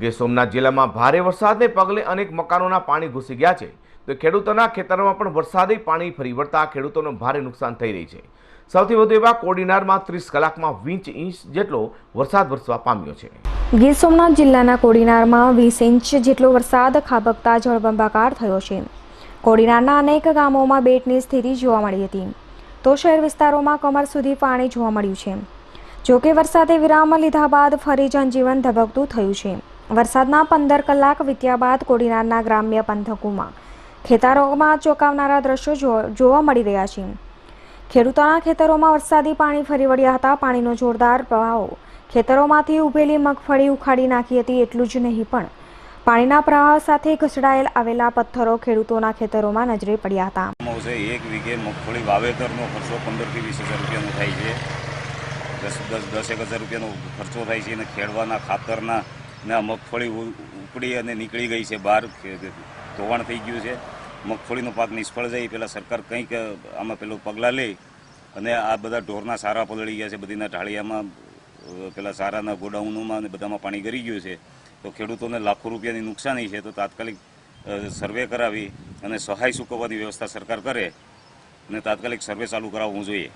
ગીર સોમનાથ જિલ્લામાં ભારે વરસાદને પગલે અનેક મકાનોના પાણી ઘૂસી ગયા છે. તો ખેડૂતોના ખેતરોમાં પણ વરસાદી પાણી ફરી વળતા ખેડૂતોને ભારે નુકસાન થઈ રહી છે. સૌથી વધુ એવા કોડીનારમાં ત્રીસ કલાકમાં વીસ ઇંચ જેટલો વરસાદ વરસવા પામ્યો છે. ગીર સોમનાથ જિલ્લાના કોડીનારમાં વીસ ઇંચ જેટલો વરસાદ ખાબકતા જળબંબાકાર થયો છે. કોડીનારના અનેક ગામોમાં બેટની સ્થિતિ જોવા મળી હતી. તો શહેર વિસ્તારોમાં કમર સુધી પાણી જોવા મળ્યું છે. જોકે વરસાદે વિરામ લીધા બાદ ફરી જનજીવન ધબકતું થયું છે. વરસાદના પંદર કલાક વીત્યા બાદ કોડીનારના ગ્રામ્ય પંથકોમાં ખેતરોમાં ચોંકાવનારા દ્રશ્યો જોવા મળી રહ્યા છે. ખેડૂતોના ખેતરોમાં વરસાદી પાણી ફરી વળ્યા હતા. પાણીનો જોરદાર પ્રવાહો ખેતરોમાંથી ઉભેલી મગફળી ઉખાડી નાખી હતી. એટલું જ નહીં પણ પાણીના પ્રવાહ સાથે ઘસડાયેલ આવેલા પથ્થરો ખેડૂતોના ખેતરોમાં નજરે પડ્યા હતા. એક વીઘે મગફળી વાવેતરનો ખર્ચો પંદરથી વીસ હજાર રૂપિયાનો થાય છે. દસ દસ દસેક હજાર રૂપિયાનો ખર્ચો થાય છે અને ખેડવાના ખાતરના ને આ મગફળી ઉપડી અને નીકળી ગઈ છે બહાર. ધોવાણ થઈ ગયું છે. મગફળીનો પાક નિષ્ફળ જાય પહેલાં સરકાર કંઈક આમાં પેલું પગલાં લે અને આ બધા ઢોરના સારા પલળી ગયા છે. બધીના ઢાળિયામાં પેલા સારાના ગોડાઉનોમાં અને બધામાં પાણી ગરી ગયું છે. તો ખેડૂતોને લાખો રૂપિયાની નુકસાની છે. તો તાત્કાલિક સર્વે કરાવી અને સહાય ચૂકવવાની વ્યવસ્થા સરકાર કરે. અને તાત્કાલિક સર્વે ચાલુ કરાવવું જોઈએ.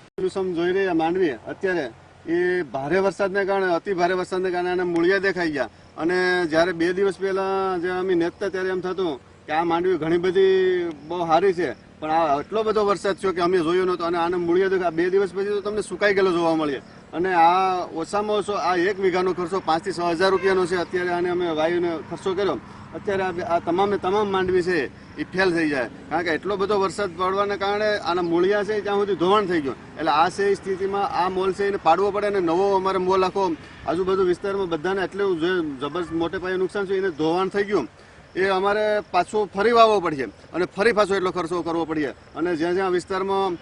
જોઈ રહ્યા માંડવી અત્યારે એ ભારે વરસાદને કારણે, અતિ ભારે વરસાદને કારણે એને મૂળિયા દેખાઈ ગયા. અને જ્યારે બે દિવસ પહેલાં જે અમે નેતતા ત્યારે એમ થતું કે આ માંડવી ઘણી બધી બહુ સારી છે, પણ આ એટલો બધો વરસાદ થયો કે અમે જોયો નહોતો અને આને મૂળિયા દેખા બે દિવસ પછી તો તમને સુકાઈ ગયેલો જોવા મળે અને આ ઓછામાં ઓછો આ એક વીઘાનો ખર્ચો પાંચથી છ હજાર રૂપિયાનો છે. અત્યારે આને અમે વાયુને ખર્ચો કર્યો. અત્યારે આ તમામે તમામ માંડવી છે એ ફેલ થઈ જાય. કારણ કે એટલો બધો વરસાદ પડવાને કારણે આના મૂળિયા છે ત્યાં સુધી ધોવાણ થઈ ગયું. એટલે આ છે સ્થિતિમાં, આ મોલ છે એને પાડવો પડે અને નવો અમારે મોલ આખો આજુબાજુ વિસ્તારમાં બધાને એટલું જે જબરજસ્ત મોટે પાયે નુકસાન છે, એને ધોવાણ થઈ ગયું. એ અમારે પાછો ફરી વાવવો પડશે અને ફરી પાછો એટલો ખર્ચો કરવો પડશે. અને જ્યાં જ્યાં વિસ્તારમાં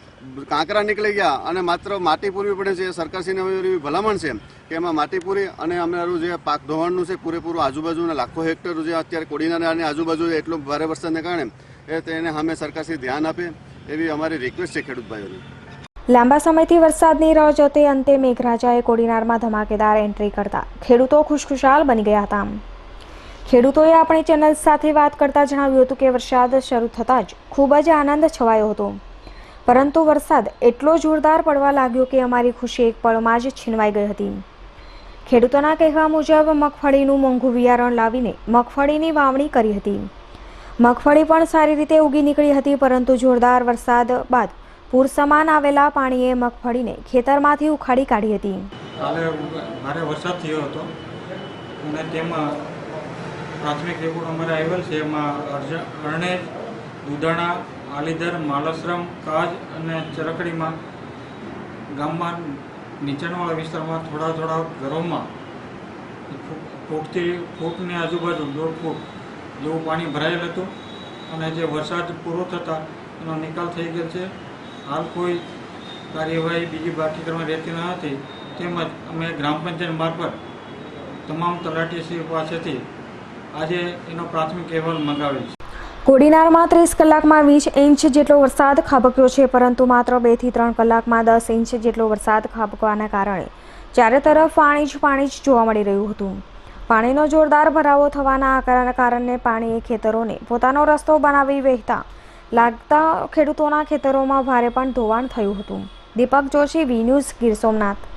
કાંકરા નીકળી ગયા અને માત્ર માટી પૂરવી પડે છે, સરકારશ્રીને એવી ભલામણ છે કે એમાં માટી પૂરી અને અમારું જે પાક ધોવાણનું છે પૂરેપૂરું આજુબાજુના લાખો હેક્ટર જે અત્યારે કોડીનાર અને આજુબાજુ એટલો ભારે વરસાદને કારણે, એ તેને સામે સરકારશ્રી ધ્યાન આપે એવી અમારી રિક્વેસ્ટ છે ખેડૂત ભાઈઓની લાંબા સમયથી વરસાદની રાહ જોતે અંતે મેઘરાજાએ કોડીનારમાં ધમાકેદાર એન્ટ્રી કરતા ખેડૂતો ખુશખુશાલ બની ગયા હતા. ખેડૂતોએ આપણી ચેનલ સાથે વાત કરતા જણાવ્યું હતું કે વરસાદ શરૂ થતાં જ ખૂબ જ આનંદ છવાયો હતો. પરંતુ વરસાદ એટલો જોરદાર પડવા લાગ્યો કે અમારી ખુશી એક પળમાં જ છીનવાઈ ગઈ હતી. ખેડૂતોના કહેવા મુજબ મગફળીનું મોંઘું બિયારણ લાવીને મગફળીની વાવણી કરી હતી. મગફળી પણ સારી રીતે ઉગી નીકળી હતી, પરંતુ જોરદાર વરસાદ બાદ પૂર સમાન આવેલા પાણીએ મગફળીને ખેતરમાંથી ઉખાડી કાઢી હતી. ભારે વરસાદ થયો હતો અને તેમાં પ્રાથમિક રિપોર્ટ અમારે આવેલ છે. એમાં અરણેજ, દુધાણા, આલીધર માલસરમ કાજ અને ચરકડીમાં ગામમાં નીચાણવાળા વિસ્તારમાં થોડા થોડા ઘરોમાં ફૂટથી ફૂટની આજુબાજુ દોઢ ફૂટ જેવું પાણી ભરાયેલ હતું અને જે વરસાદ પૂરો થતાં એનો નિકાલ થઈ ગયો છે. હાલ કોઈ કાર્યવાહી બીજી બાકી કરવા રહેતી ન હતી. તેમજ અમે ગ્રામ પંચાયત મારફત તમામ તલાટીશ્રી પાસેથી આજે એનો પ્રાથમિક અહેવાલ મંગાવેલ છે. કોડીનારમાં ત્રીસ કલાકમાં વીસ ઇંચ જેટલો વરસાદ ખાબક્યો છે, પરંતુ માત્ર બેથી ત્રણ કલાકમાં દસ ઇંચ જેટલો વરસાદ ખાબકવાના કારણે ચારે તરફ પાણી જ પાણી જ જોવા મળી રહ્યું હતું. પાણીનો જોરદાર ભરાવો થવાના કારણે પાણીએ ખેતરોને પોતાનો રસ્તો બનાવી વહેતા લાગતા ખેડૂતોના ખેતરોમાં ભારે પણ ધોવાણ થયું હતું. Deepak Joshi, V news Gir Somnath.